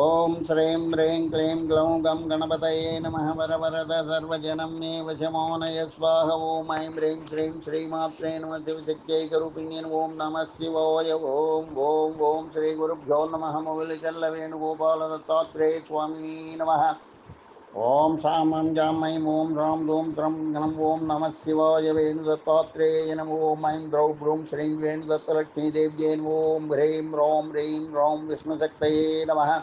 ओम श्रीं ह्रीं क्लीं ग्लौं गं गणपतये नमः वरवरद सर्वजनं मे वशमो नय स्वाह ॐ ऐं ह्रीं श्रीं श्रीमात्रे नमः शिवशक्त्यै करूपिण्यन् ॐ नमः शिवोय ॐ ॐ ॐ श्रीगुरुभ्यो नमः मुगलिचल्लवेणुगोपालदत्तात्रेय स्वामिनी नमः ॐ सामं जां मई ॐ राम धूं त्रं घ्नं ॐ नम शिवाय वेणुदत्तात्रेय नम ओम ऐं द्रौ ब्रूं श्रीं वेणुदत्तलक्ष्मीदेव्यै ओम ह्रीं रौं ह्रीं ह्रौं विष्णुशक्तये नमः।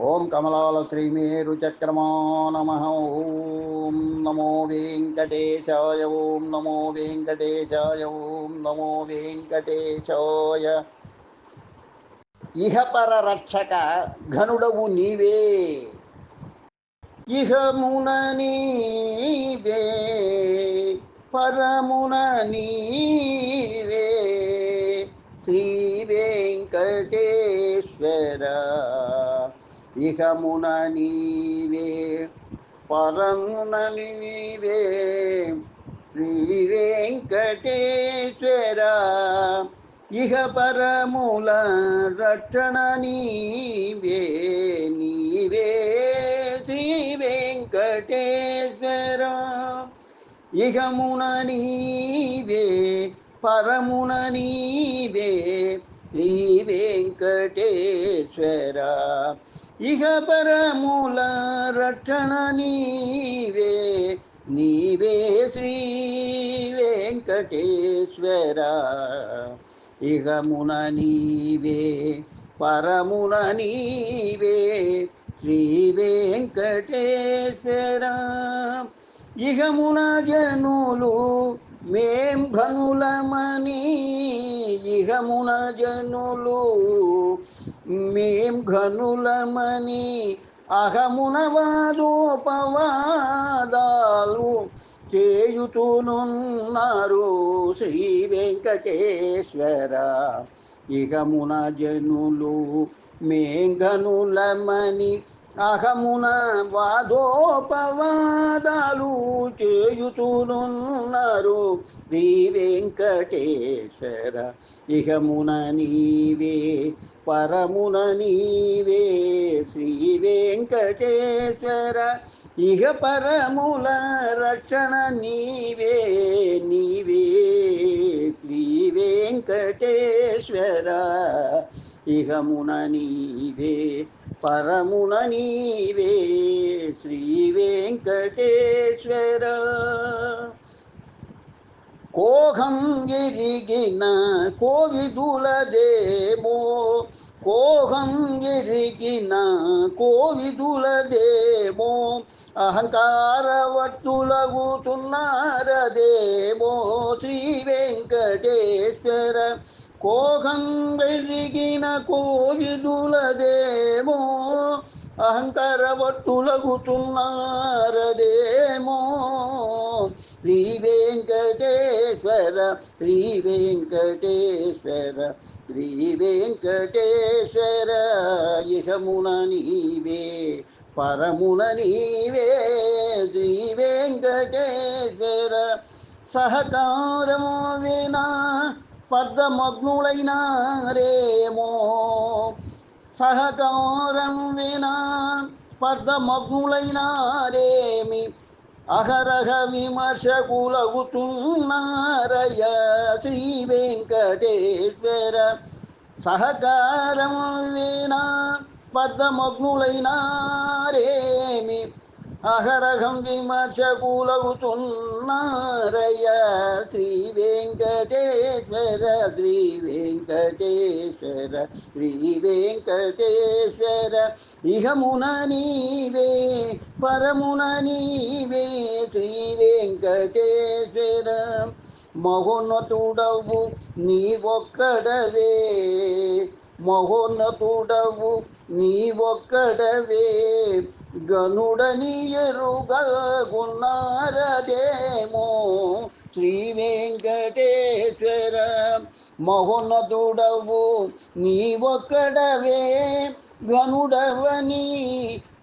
ॐ कमलालश्रीमेरुचक्रमो नमः। ओम नमो वेंकटेशाय ओम नमो वेंकटेशाय ओम नमो वेंकटेशाय इह पररक्षक घनुडवु नीवे। ఇహమున నీవే పరమున నీవే శ్రీ వెంకటేశ్వర ఇహమున నీవే పరమున నీవే శ్రీ వెంకటేశ్వర ఇహ పరముల రక్షణ నీవే నీవే శ్రీ వెంకటేశ్వర ఇహమున నీవే పరమున నీవే శ్రీ వెంకటేశ్వర ఇహ పరముల రక్షణ నీవే నీవే శ్రీ వెంకటేశ్వర ఇహమున నీవే పరమున నీవే శ్రీ వెంకటేశ్వర ఇహమున జనులు మేం ఘనులమని ఇహమున జనులు మేం ఘనులమని అహమున వాదోపవాదాలు చేయుతూనున్నారు శ్రీ వెంకటేశ్వర ఇహమున జనులు మేఘనులమని అహమున వాదోపవాదాలు చేయుతూనున్నారు. శ్రీ వెంకటేశ్వర ఇహమున నీవే పరమున నీవే. శ్రీ వెంకటేశ్వర ఇహ పరముల రక్షణ నీవే నీవే. శ్రీ వెంకటేశ్వర ఇహమున నీవే. పరమున నీవే శ్రీ వెంకటేశ్వర. కోహం ఎరిగిన కోవిదులదేమో? కోహం ఎరిగిన కోవిదులదేమో? అహంకార వట్టులగుతున్నారదేమో శ్రీ వెంకటేశ్వర. కోహం వెరిగిన కోవిదులదేమో అహంకార వట్టులగుతున్నారదేమో శ్రీ వెంకటేశ్వర శ్రీ వెంకటేశ్వర శ్రీ వెంకటేశ్వర ఇహమున నీవే పరమున నీవే. శ్రీ వెంకటేశ్వర సహకారం వినా పద్మగ్నులైనారేమో సహకారం వినా పద్మగ్నులైనారేమి అహరహ విమర్శకులగుతున్నారయ శ్రీ వెంకటేశ్వర సహకారం వినా పద్మగ్నులైనారేమి అహరహం విమర్శకులగుతున్నారయ శ్రీ వెంకటేశ్వర శ్రీ వెంకటేశ్వర శ్రీ వెంకటేశ్వర ఇహమున నీవే పరమున నీవే శ్రీ వెంకటేశ్వర మహోన్నతుడవు నీ ఒక్కడవే మహోన్నతుడవు నీ ఒక్కడవే గనుడని ఎరుగగున్నారదేమో శ్రీ వెంకటేశ్వర మహోన్నతుడవు నీ ఒక్కడవే గనుడవని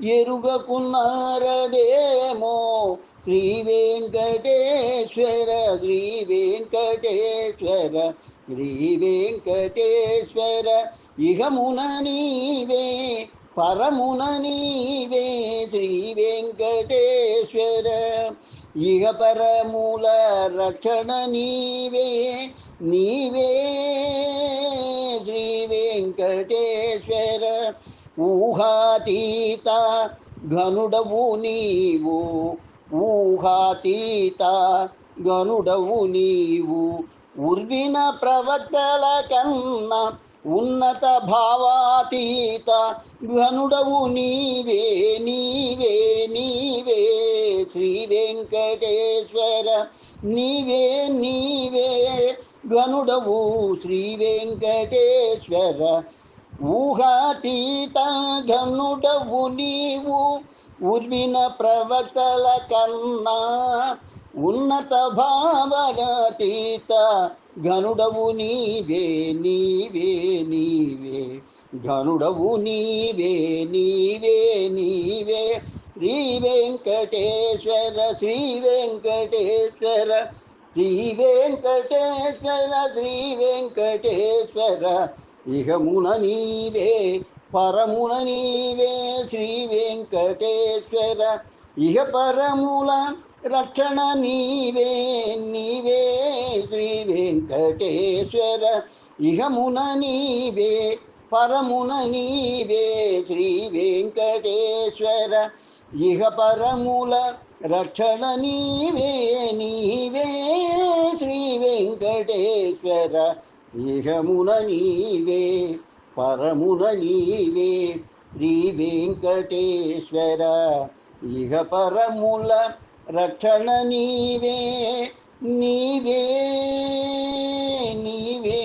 ఎరుగకున్నారదేమో శ్రీ వెంకటేశ్వర శ్రీ వెంకటేశ్వర శ్రీ వెంకటేశ్వర ఇహమున నీవే పరమున నీవే శ్రీ వెంకటేశ్వర ఇహ పరముల రక్షణ నీవే నీవే శ్రీ వెంకటేశ్వర ఊహాతీత ఘనుడవు నీవు ఊహాతీత గనుడవు నీవు ఉర్విన ప్రవక్తల కన్నా ఉన్నత భావాతీత ఘనుడవు నీవే నీవే నీవే శ్రీ వెంకటేశ్వర నీవే నీవే ఘనుడవు శ్రీ వెంకటేశ్వర ఊహాతీత ఘనుడవు నీవు ఉర్విన ప్రవక్తల కన్నా ఉన్నత భావగతీత ఘనుడవు నీవే నీవే నీవే. ఘనుడవు నీవే నీవే నీవే. శ్రీ వెంకటేశ్వర శ్రీ వెంకటేశ్వర శ్రీ వెంకటేశ్వర శ్రీ వెంకటేశ్వర ఇహమున నీవే పరమున నీవే శ్రీ వెంకటేశ్వర ఇహ పరముల రక్షణ నీవే నీవే శ్రీ వెంకటేశ్వర ఇహమున నీవే పరమున నీవే శ్రీ వెంకటేశ్వర ఇహ పరముల రక్షణ నీవే నీవే శ్రీ వెంకటేశ్వర ఇహమున నీవే పరమున నీవే శ్రీ వెంకటేశ్వర ఇహ పరముల రక్షణ నీవే నీవే నీవే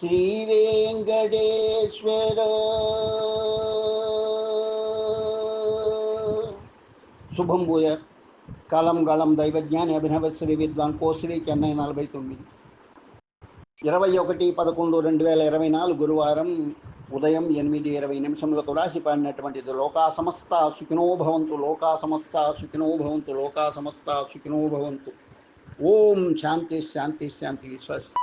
శ్రీ వెంకటేశ్వర శుభం భూయ కాలం గళం దైవజ్ఞాని అభినవ శ్రీ విద్వాన్ కోశ్రీ చెన్నై నలభై తొమ్మిది ఇరవై ఒకటి పదకొండు రెండు వేల ఇరవై నాలుగు గురువారం ఉదయం ఎనిమిది ఇరవై నిమిషములకు రాసి పడినటువంటిది లోకా సమస్త సుఖినో భవంతు లోకా సమస్త సుఖినో భవంతు లోకా సమస్త సుఖినో భవంతు. ఓం శాంతి శాంతి శాంతి స్వస్తి